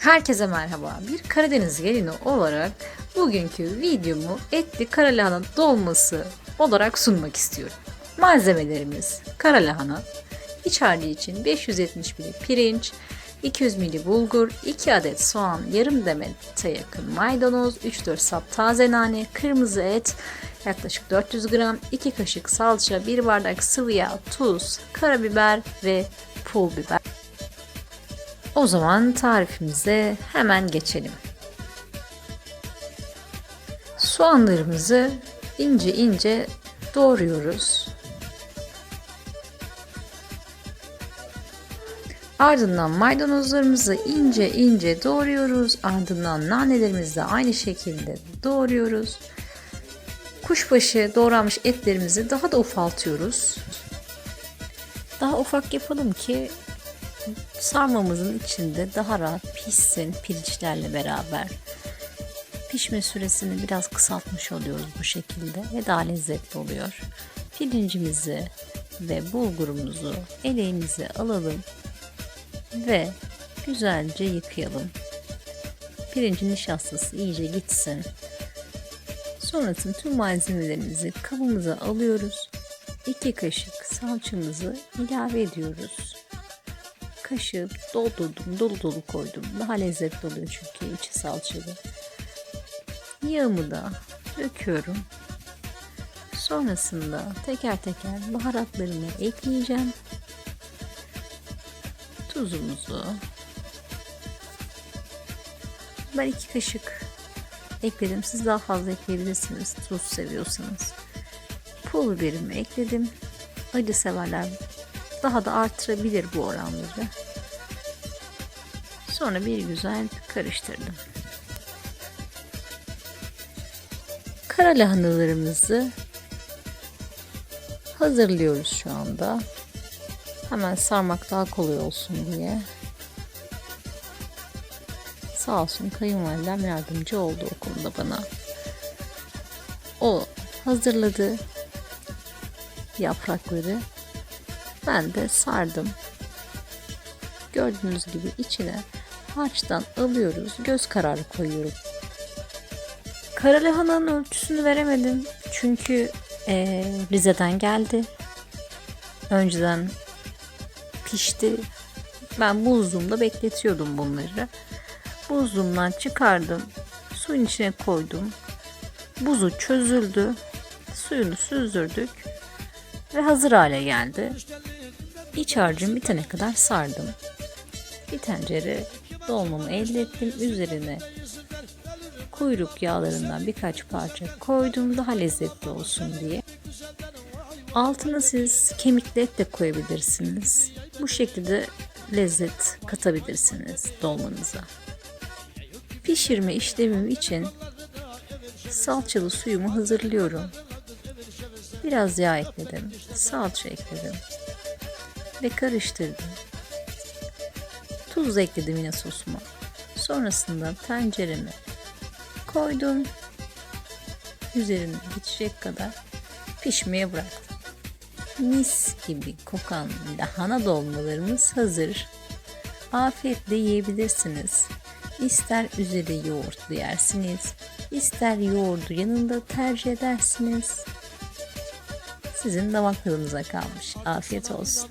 Herkese merhaba. Bir Karadeniz gelini olarak bugünkü videomu etli karalahana dolması olarak sunmak istiyorum. Malzemelerimiz karalahana, iç harcı için 570 ml pirinç, 200 ml bulgur, 2 adet soğan, yarım demete yakın maydanoz, 3-4 sap taze nane, kırmızı et, yaklaşık 400 gram, 2 kaşık salça, 1 bardak sıvı yağ, tuz, karabiber ve pul biber. O zaman tarifimize hemen geçelim. Soğanlarımızı ince ince doğruyoruz. Ardından maydanozlarımızı ince ince doğruyoruz. Ardından nanelerimizi de aynı şekilde doğruyoruz. Kuşbaşı doğranmış etlerimizi daha da ufaltıyoruz. Daha ufak yapalım ki sarmamızın içinde daha rahat pişsin pirinçlerle beraber. Pişme süresini biraz kısaltmış oluyoruz bu şekilde ve daha lezzetli oluyor. Pirincimizi ve bulgurumuzu eleğimize alalım ve güzelce yıkayalım. Pirincin nişastası iyice gitsin. Sonrasında tüm malzemelerimizi kabımıza alıyoruz. 2 kaşık salçamızı ilave ediyoruz kaşığı doldurdum, dolu dolu koydum. Daha lezzetli oluyor çünkü içi salçalı. Yağımı da döküyorum. Sonrasında teker teker baharatlarımı ekleyeceğim. Tuzumuzu ben iki kaşık ekledim. Siz daha fazla ekleyebilirsiniz tuz seviyorsanız. Pul biberimi ekledim. Acı severler daha da artırabilir bu oranları. Sonra bir güzel karıştırdım. Kara lahanalarımızı hazırlıyoruz şu anda. Hemen sarmak daha kolay olsun diye. Sağ olsun kayınvalidem yardımcı oldu o bana. O hazırladı yaprakları ben de sardım. Gördüğünüz gibi içine harçtan alıyoruz. Göz kararı koyuyorum. Kara lahananın ölçüsünü veremedim. Çünkü e, Rize'den geldi. Önceden pişti. Ben buzluğumda bekletiyordum bunları. Buzluğumdan çıkardım. Suyun içine koydum. Buzu çözüldü. Suyunu süzdürdük ve hazır hale geldi. İç harcım bitene kadar sardım. Bir tencere dolmamı elde ettim. Üzerine kuyruk yağlarından birkaç parça koydum daha lezzetli olsun diye. Altına siz kemikli et de koyabilirsiniz. Bu şekilde lezzet katabilirsiniz dolmanıza. Pişirme işlemim için salçalı suyumu hazırlıyorum. Biraz yağ ekledim. Salça ekledim. Ve karıştırdım. Tuz ekledim yine sosuma. Sonrasında tencereme koydum. Üzerine geçecek kadar pişmeye bıraktım. Mis gibi kokan lahana dolmalarımız hazır. Afiyetle yiyebilirsiniz. İster üzeri yoğurtlu yersiniz, ister yoğurdu yanında tercih edersiniz. Sizin damak tadınıza kalmış. Afiyet olsun.